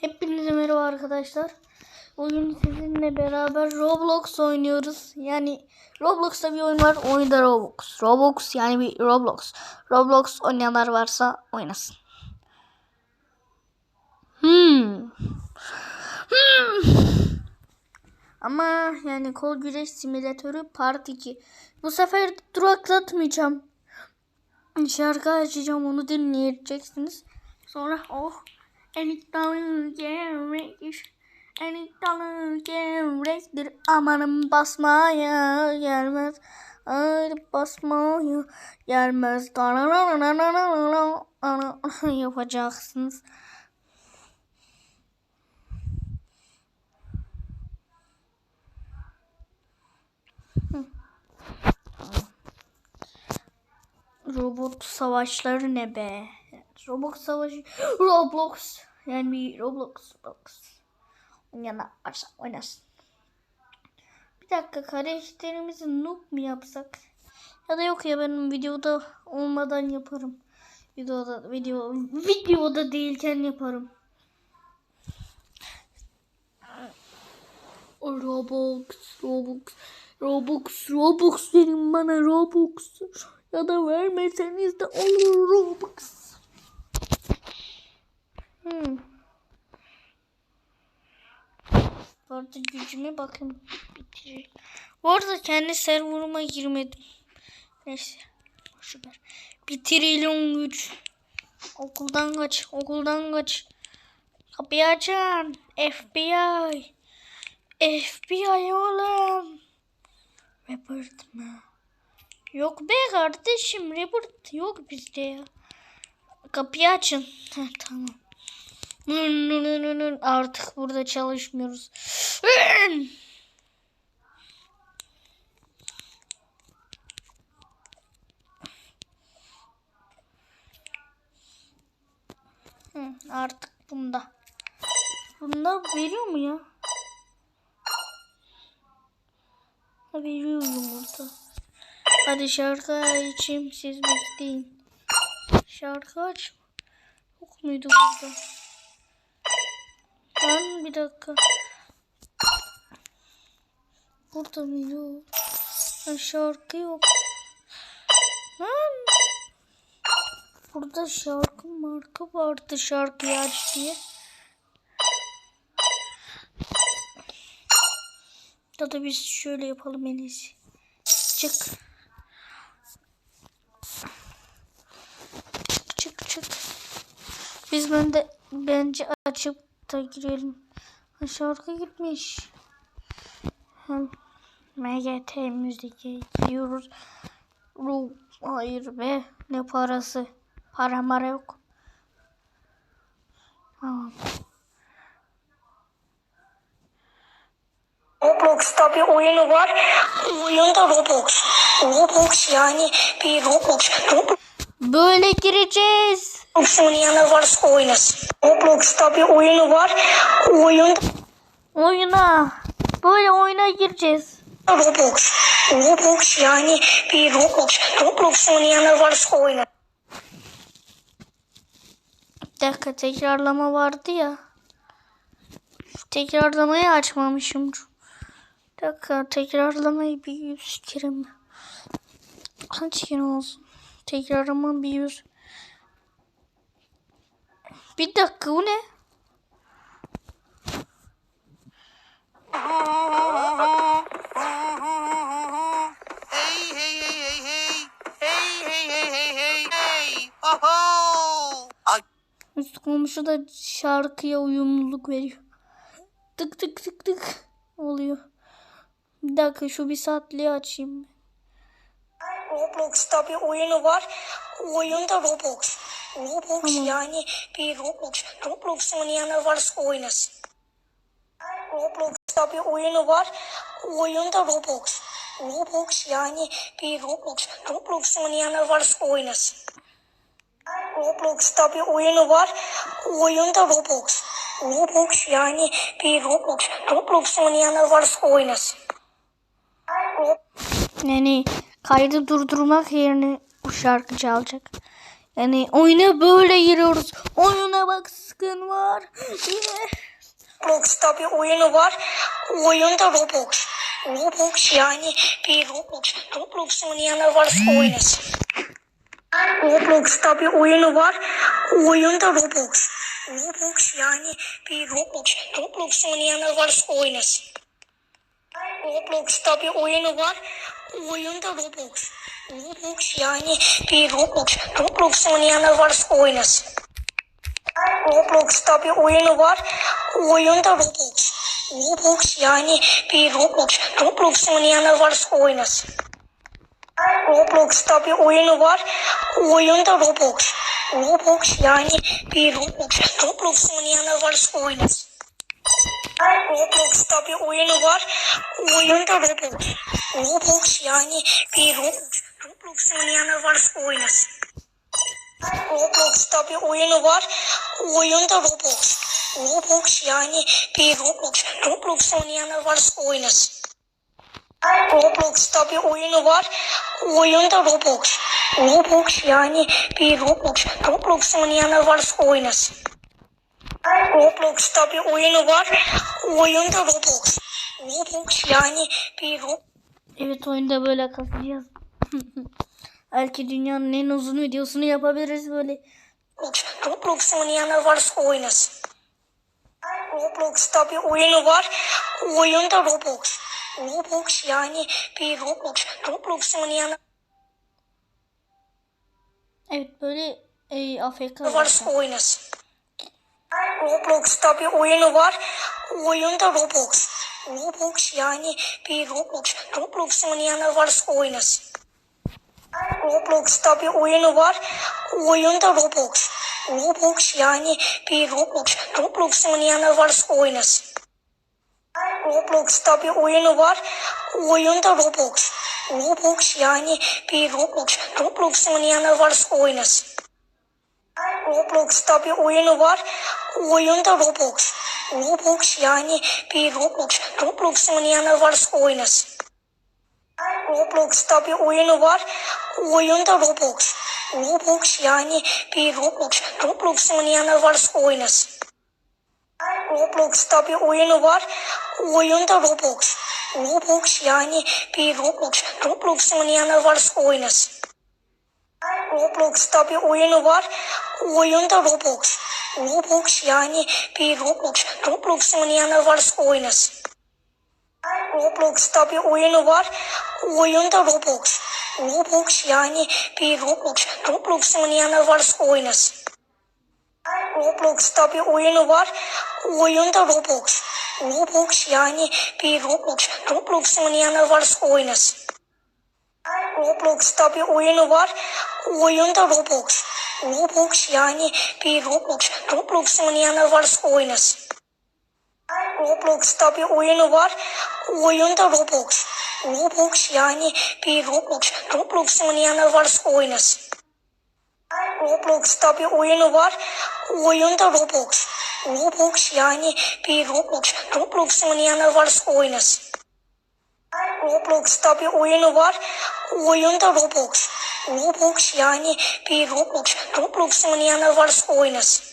Hepinize merhaba arkadaşlar. Bugün sizinle beraber Roblox oynuyoruz. Yani Roblox'ta bir oyun var. Oyunda Roblox. Roblox yani bir Roblox. Roblox oynayanlar varsa oynasın. Hmm. Hmm. Ama yani kol güreş simülatörü part 2. Bu sefer duraklatmayacağım. Şarkı açacağım onu dinleyeceksiniz. Sonra oh Eniktalı gerekir Eniktalı gerektir Amanım basmaya gelmez. Ayrı basmaya gelmez. Yapacaksınız. Robot savaşları ne be? Roblox savaşı Roblox yani bir Roblox Roblox oynayana varsa oynasın. Bir dakika karakterimizi noob mu yapsak? Ya da yok ya benim videoda olmadan yaparım. Videoda video videoda değilken yaparım. Roblox, Roblox, Roblox, Roblox verin bana Roblox. Ya da vermeseniz de olur Robux. Hmm. Bu arada gücüme bakın bitirir. Bu arada kendi serverıma girmedim. Neyse. Şunlar. Bir trilyon güç. Okuldan kaç. Okuldan kaç. Kapıyı açın. FBI. FBI oğlum. Report mı? Yok be kardeşim Robert yok bizde ya. Kapıyı açın. Heh, tamam. Artık burada çalışmıyoruz. Artık bunda. Bunda veriyor mu ya? Veriyor yumurta. Hadi şarkı açayım siz bekleyin. Şarkı aç. Yok muydu burada? Lan bir dakika. Burada mıydı o? Ha, şarkı yok. Lan. Burada şarkı marka vardı şarkıyı aç diye. Ya da biz şöyle yapalım en. Çık. Çık çık. Biz bende bence açıp da girelim. Şarkı gitmiş. Hem MGT müziğe gidiyoruz. Ruh hayır be ne parası. Para mara yok. Tamam. Roblox'ta bir oyunu var. Oyun da Roblox. Roblox yani bir Roblox. Roblox Böyle gireceğiz. oynayanlar varsa oynasın. Roblox'ta bir oyunu var. Oyun Oyuna. Böyle oyuna gireceğiz. Roblox. Roblox yani bir Roblox. Roblox oynayanlar varsa oynasın. Bir dakika tekrarlama vardı ya. Şu tekrarlamayı açmamışım. Bir dakika tekrarlamayı bir yüz kere mi? Kaç kere olsun? Tekrarlama bir yüz. Bir dakika bu ne? Hey, hey, hey, hey, hey. Hey, hey, hey, hey, hey, hey. Oh, ho. Ay, Üst komşu da şarkıya uyumluluk veriyor. Tık tık tık tık oluyor. Bir dakika şu bir saatliği açayım. Roblox'ta bir oyunu var. Oyun da Roblox. Roblox yani bir Roblox. Roblox oynayanlar varsa oynasın. Roblox'ta bir oyunu var. Oyun da Roblox. Roblox yani bir Roblox. Roblox oynayanlar varsa oynasın. Roblox'ta bir oyunu var. Oyun da Roblox. Roblox yani bir Roblox. Roblox oynayanlar varsa oynasın. Rob- Yani kaydı durdurmak yerine bu şarkı çalacak. Yani oyuna böyle giriyoruz. Oyuna bak sıkın var. Roblox'ta bir oyunu var. Oyunda Roblox. Roblox yani bir Roblox. Roblox oynayanlar varsa oynasın. Roblox'ta bir oyunu var. Oyunda Roblox. Roblox yani bir Roblox. Roblox oynayanlar varsa oynasın. Roblox'ta bir oyunu var. Oyunda Roblox. Roblox yani bir Roblox. Roblox oynayanlar varsa oynasın. Roblox'ta bir oyunu var. Oyunda Roblox. Roblox yani bir Roblox. Roblox oynayanlar varsa oynasın. Roblox'ta bir oyunu var. Oyunda Roblox. Roblox yani bir Roblox. Roblox oynayanlar varsa oynasın. Roblox'ta bir oyunu var. Oyunda Roblox. Roblox yani bir Roblox. Roblox oynayanlar varsa oynasın. Roblox'ta bir oyunu var. Oyunda Roblox. Roblox yani bir Roblox. Roblox oynayanlar varsa oynasın. Roblox'ta bir oyunu var. Oyunda Roblox. Roblox yani bir Roblox. Roblox oynayanlar varsa oynasın. Roblox'ta bir oyunu var. Oyunda Roblox. Roblox yani bir Roblox. Evet oyunda böyle kasacağız. Belki dünyanın en uzun videosunu yapabiliriz böyle. Roblox, oynayanlar varsa oynasın. Roblox'ta bir oyunu var. Oyunda Roblox. Roblox yani bir Roblox. Roblox oynayanlar Evet böyle e, AFK varsa oynasın. Roblox'ta bir oyunu var. Oyunda Roblox. Roblox yani bir Roblox. Roblox oynayanlar varsa oynasın. Roblox'ta bir oyunu var. Oyunda Roblox. Roblox yani bir Roblox. Roblox oynayanlar varsa oynasın. Roblox'ta bir oyunu var. Oyunda Roblox. Roblox yani bir Roblox. Roblox oynayanlar varsa oynasın. Roblox'ta bir oyunu var. Oyunda Roblox. Roblox yani bir Roblox. Roblox oynayanlar varsa oynasın. Roblox'ta bir oyunu var. Oyunda Roblox. Roblox yani bir Roblox. Roblox oynayanlar varsa oynasın. Roblox'ta bir oyunu var. Oyunda Roblox. Roblox yani bir Roblox. Roblox oynayanlar varsa oynasın. Roblox'ta bir oyunu var. Oyunda Roblox. Roblox yani bir Roblox. Roblox oynayanlar varsa oynasın. Roblox'ta bir oyunu var. Oyunda Roblox. Roblox yani bir Roblox. Roblox oynayanlar varsa oynasın. Roblox'ta bir oyunu var. Oyunda Roblox. Roblox yani bir Roblox. Roblox oynayanlar varsa oynasın. Roblox'ta bir oyunu var. Oyunda Roblox. Roblox yani bir Roblox. Roblox oynayanlar varsa oynasın. Roblox'ta bir oyunu var. Oyunda Roblox. Roblox yani bir Roblox. Roblox oynayanlar varsa oynasın. Roblox'ta bir oyunu var. Oyunda Roblox. Roblox yani bir Roblox. Roblox oynayanlar varsa oynasın. Roblox'ta bir oyunu var. Oyunda Roblox. Roblox yani bir Roblox. Roblox oynayanlar varsa oynasın.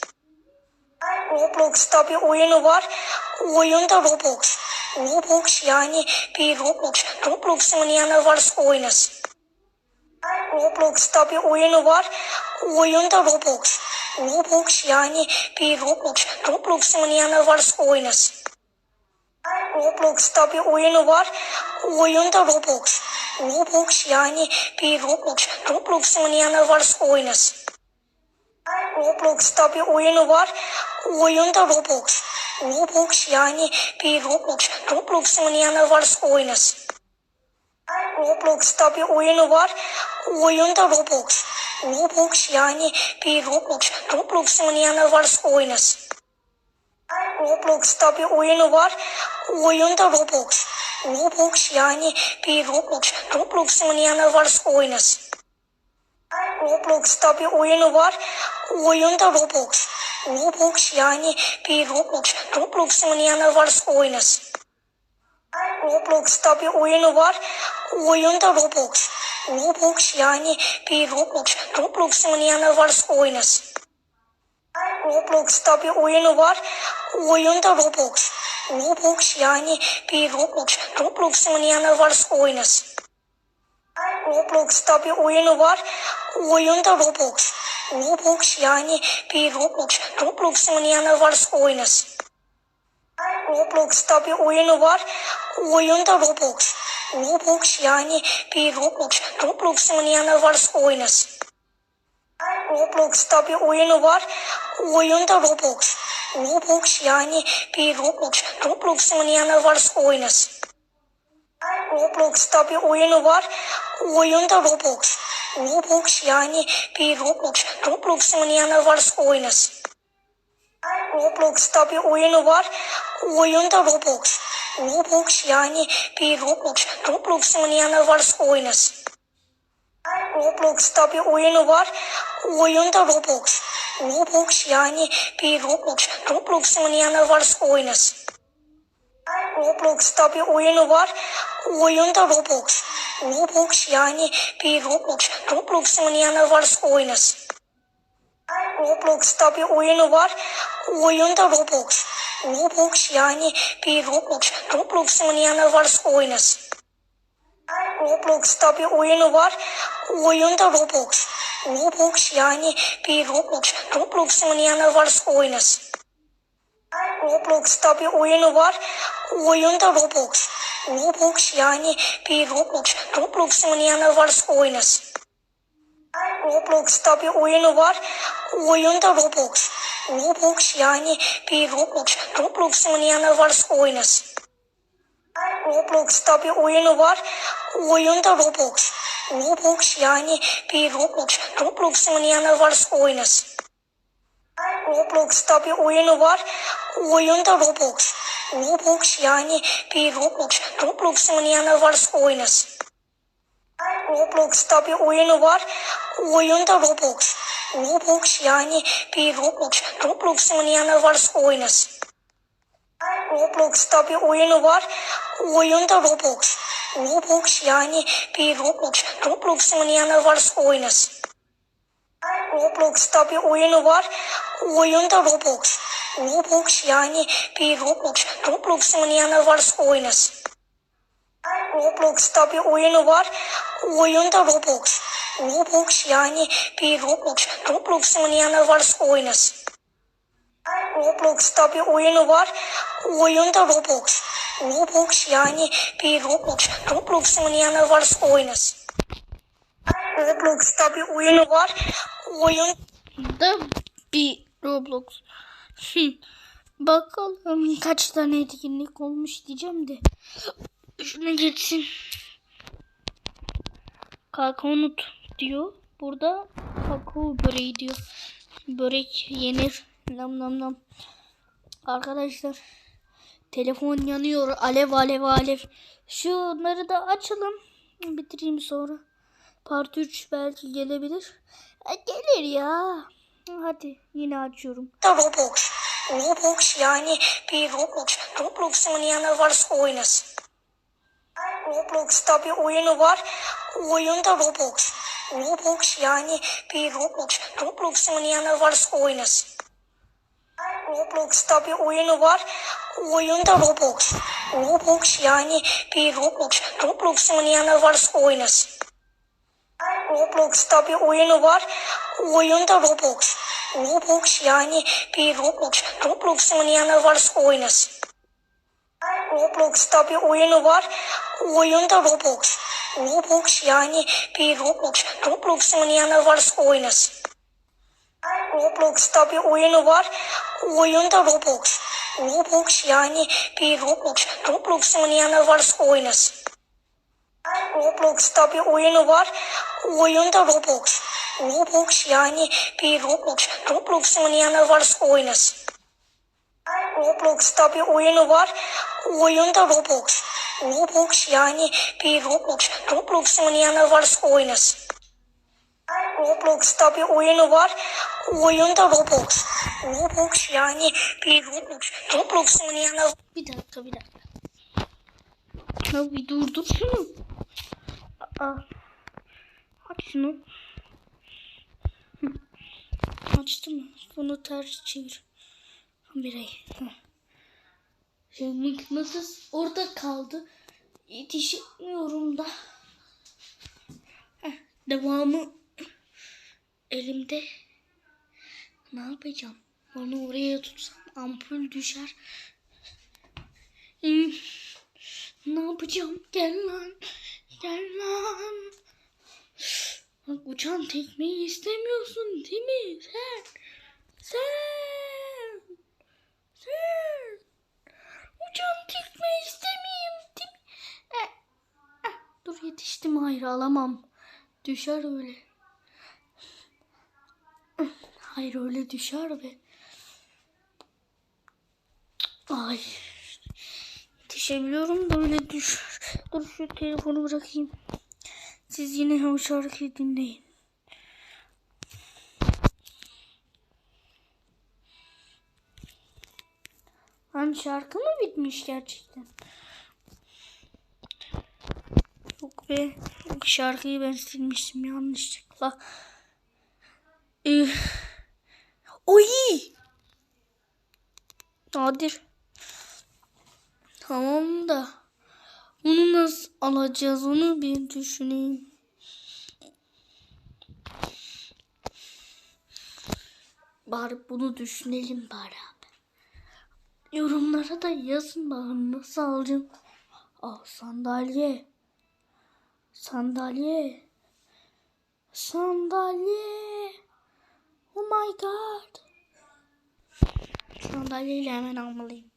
Roblox'ta bir oyunu var. Oyunda Roblox. Roblox yani bir Roblox. Roblox oynayanlar varsa oynasın. Roblox'ta bir oyunu var. Oyunda Roblox. Roblox yani bir Roblox. Roblox oynayanlar varsa oynasın. Roblox'ta bir oyunu var. Oyunda Roblox. Roblox yani bir Roblox. Roblox oynayanlar varsa oynasın. Roblox'ta bir oyunu var. Oyunda Roblox. Roblox yani bir Roblox. Roblox oynayanlar varsa oynasın. Roblox'ta bir oyunu var. Oyunda Roblox. Roblox yani bir Roblox. Roblox oynayanlar varsa oynasın. Roblox'ta bir oyunu var. Oyunda Roblox. Roblox yani bir Roblox. Roblox oynayanlar varsa oynasın. Roblox'ta bir oyunu var. Oyunda Roblox. Roblox yani bir Roblox. Roblox oynayanlar varsa oynasın. Roblox'ta bir oyunu var. Oyunda Roblox. Roblox yani bir Roblox. Roblox oynayanlar varsa oynasın. Roblox'ta bir oyunu var. Oyunda Roblox. Roblox yani bir Roblox. Roblox oynayanlar varsa oynasın. Roblox'ta bir oyunu var. Oyunda Roblox. Roblox yani bir Roblox. Roblox oynayanlar varsa oynasın. Roblox'ta bir oyunu var. Oyunda Roblox. Roblox yani bir Roblox. Roblox oynayanlar varsa oynasın. Roblox'ta bir oyunu var. Oyunda Roblox. Roblox yani bir Roblox. Roblox oynayanlar varsa oynasın. Roblox'ta bir oyunu var. Oyunda Roblox. Roblox yani bir Roblox. Roblox oynayanlar varsa oynasın. Roblox'ta bir oyunu var. Oyunda Roblox. Roblox yani bir Roblox. Roblox oynayanlar varsa oynasın. Roblox'ta bir oyunu var. Oyunda Roblox. Roblox yani bir Roblox. Roblox oynayanlar varsa oynasın. Roblox'ta bir oyunu var. Oyunda Roblox. Roblox yani bir Roblox. Roblox oynayanlar varsa oynasın. Roblox'ta bir oyunu var. Oyunda Roblox. Roblox yani bir Roblox. Roblox oynayanlar varsa oynasın. Roblox'ta bir oyunu var. Oyunda Roblox. Roblox yani bir Roblox. Roblox oynayanlar varsa oynasın. Roblox'ta bir oyunu var. Oyunda Roblox. Roblox yani bir Roblox. Roblox oynayanlar varsa oynasın. Roblox'ta bir oyunu var. Oyunda Roblox. Roblox yani bir Roblox. Roblox oynayanlar varsa oynasın. Roblox'ta bir oyunu var. Oyunda Roblox. Roblox yani bir Roblox. Roblox oynayanlar varsa oynasın. Roblox'ta bir oyunu var. Oyunda Roblox. Roblox yani bir Roblox. Roblox oynayanlar varsa oynasın. Roblox'ta bir oyunu var. Oyunda Roblox. Roblox yani bir Roblox. Roblox oynayanlar varsa oynasın. Roblox'ta bir oyunu var. Oyunda Roblox. Roblox yani bir Roblox. Roblox oynayanlar varsa oynasın. Roblox'ta bir oyunu var. Oyunda Roblox. Roblox yani bir Roblox. Roblox oynayanlar varsa oynasın. Roblox'ta bir oyunu var. Oyunda Roblox. Roblox yani bir Roblox. Roblox oynayanlar varsa oynasın. Roblox'ta bir oyunu var. Oyunda Roblox. Roblox yani bir Roblox. Roblox oynayanlar varsa oynasın. Roblox'ta bir oyunu var. Oyun Da bir Roblox. Bakalım kaç tane etkinlik olmuş diyeceğim de. Şuna geçsin. Kakao nut diyor. Burada kakao böreği diyor. Börek yenir. Nam nam nam. Arkadaşlar telefon yanıyor. Alev alev alev. Şunları da açalım. Bitireyim sonra. Part 3 belki gelebilir. E, gelir ya. Hadi yine açıyorum. Roblox. Roblox yani bir Roblox. Roblox oynayanlar varsa oynasın. Roblox'ta bir oyunu var. Oyunda Roblox. Roblox yani bir Roblox. Roblox oynayanlar varsa oynasın. Roblox'ta bir oyunu var. Oyunda Roblox. Roblox yani bir Roblox. Roblox oynayanlar varsa oynasın. Roblox'ta bir oyunu var. Oyunda Roblox. Roblox yani bir Roblox. Roblox oynayanlar varsa oynasın. Roblox'ta bir oyunu var. Oyunda Roblox. Roblox yani bir Roblox. Roblox oynayanlar varsa oynasın. Roblox'ta bir oyunu var. Oyunda Roblox. Roblox yani bir Roblox. Roblox oynayanlar varsa oynasın. Roblox'ta bir oyunu var. Oyunda Roblox. Roblox yani bir Roblox. Roblox oynayanlar varsa oynasın. Roblox'ta bir oyunu var. Oyunda Roblox. Roblox yani bir Roblox. Roblox oynayanlar varsa oynasın. Roblox'ta bir oyunu var. Oyunda Roblox. Roblox yani bir Roblox. Roblox oynayanlar Bir dakika bir dakika. Ya bir durdur şunu. Aa. Aç şunu. Hı. Açtı mı? Bunu ters çevir. Şey mıknatıs orada kaldı. Yetişemiyorum da. Heh, devamı elimde. Ne yapacağım? Onu oraya tutsam ampul düşer. Ne yapacağım? Gel lan. Gel lan. Bak uçan tekmeyi istemiyorsun değil mi? Sen. Sen. Sen. Uçan tekme istemeyeyim değil mi? Eh, eh, Dur yetiştim hayır alamam. Düşer öyle. Hayır öyle düşer be. Ay. Yetişebiliyorum da öyle düşer. Dur şu telefonu bırakayım. Siz yine o şarkıyı dinleyin. Lan şarkı mı bitmiş gerçekten? Yok be. Şarkıyı ben silmiştim yanlışlıkla. Ee, oy! Nadir. Tamam da. Bunu nasıl alacağız onu bir düşüneyim. Bari bunu düşünelim bari abi. Yorumlara da yazın bakalım nasıl alacağım. Aa sandalye. Sandalye. Sandalye. Oh my god. Sandalyeyle hemen almalıyım.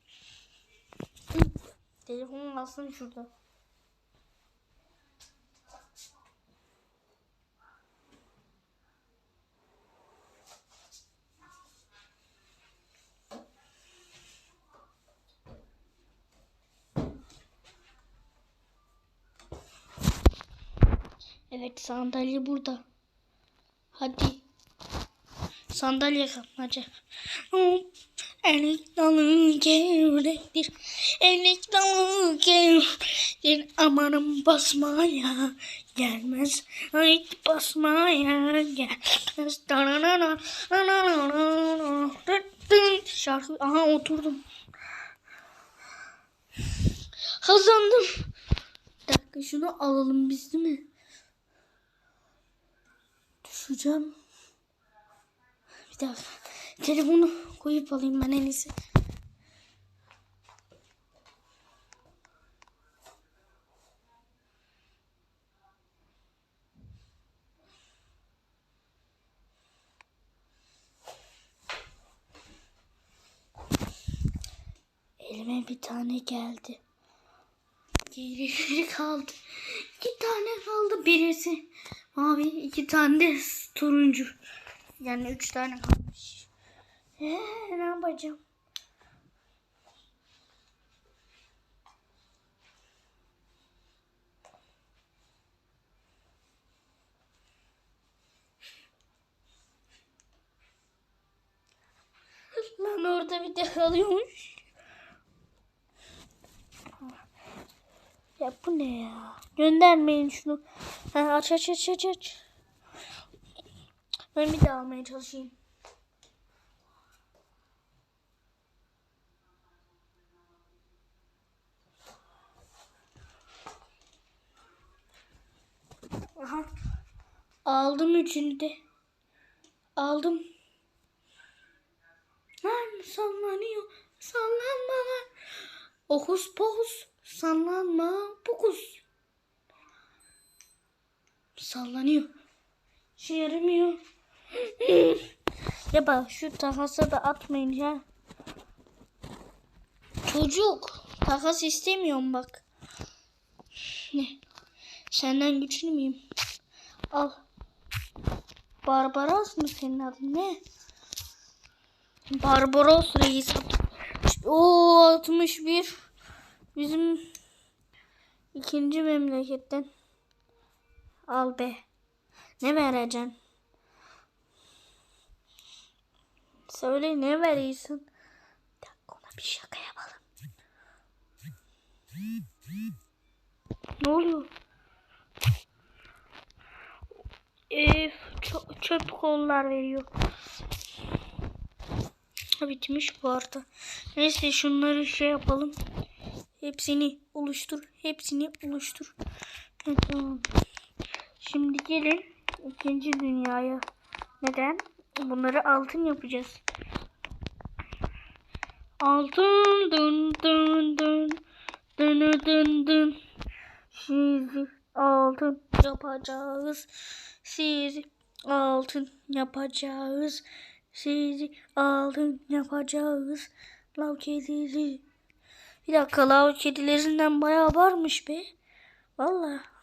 Telefonum aslında şurada. Evet sandalye burada. Hadi. Sandalye kapmaca. Elik dalı gevrektir. Elik dalı gevrektir. Amanım basmaya gelmez. Ay basmaya gelmez. Şarkı aha oturdum. Kazandım. Bir dakika şunu alalım biz değil mi? Düşeceğim. Dakika. Telefonu koyup alayım ben en iyisi. Elime bir tane geldi. Geri kaldı. İki tane kaldı. Birisi mavi, iki tane de turuncu. Yani üç tane kalmış. Ee, ne yapacağım? Lan orada bir de kalıyormuş. Ya bu ne ya? Göndermeyin şunu. Ha, aç aç aç aç aç. Ben bir daha almaya çalışayım. Aha. Aldım üçünü de. Aldım. Lan sallanıyor. Sallanma lan. Okus pokus. Sallanma pokus. Sallanıyor. Şey yaramıyor. Ya bak şu takasa da atmayın ya. Çocuk. Takas istemiyorum bak. Ne? Senden güçlü müyüm? Al. Barbaros mu senin adın ne? Barbaros reis. O 61. Bizim ikinci memleketten. Al be. Ne vereceksin? Söyle ne veriyorsun? Bir ona bir şaka yapalım. Ne oluyor? e, çö- çöp kollar veriyor. Bitmiş bu arada. Neyse şunları şey yapalım. Hepsini oluştur. Hepsini oluştur. Şimdi gelin ikinci dünyaya. Neden? Bunları altın yapacağız. Altın dın dın dın dın dın dın. Sizi altın yapacağız. Sizi altın yapacağız. Sizi altın yapacağız. Lav kedisi. Bir dakika lav kedilerinden bayağı varmış be. Vallahi.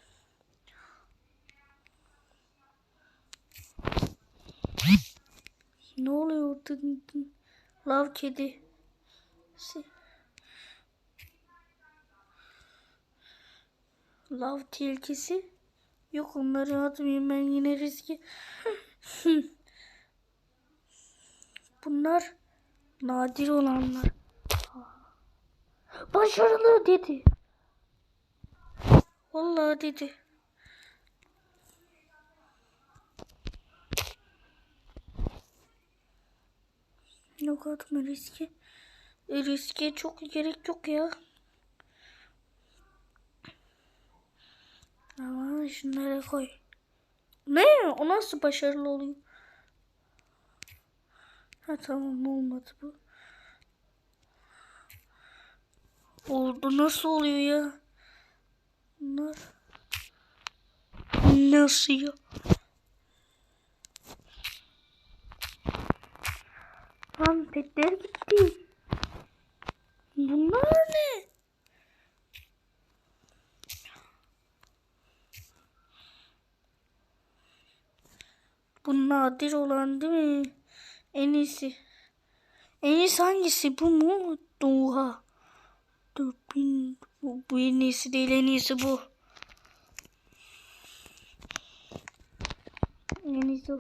Ne oluyor orada? Lav kedi. Lav tilkisi. Yok onları atmayayım ben yine riski. Bunlar nadir olanlar. Başarılı dedi. Vallahi dedi. Yok atma riski. E, riske çok gerek yok ya. Ama şunları koy. Ne? O nasıl başarılı oluyor? Ha tamam olmadı bu. Oldu nasıl oluyor ya? Bunlar nasıl ya? Lan petler gitti. Bunlar ne? Bu nadir olan değil mi? En iyisi. En iyisi hangisi? Bu mu? Oha. 4000. Bu, bu en iyisi değil en iyisi bu. En iyisi o.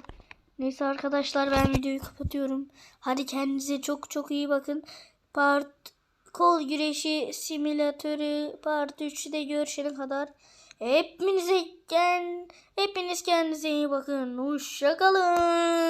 Neyse arkadaşlar ben videoyu kapatıyorum. Hadi kendinize çok çok iyi bakın. Part kol güreşi simülatörü part 3'te görüşene kadar hepinize kend, hepiniz kendinize iyi bakın. Hoşçakalın.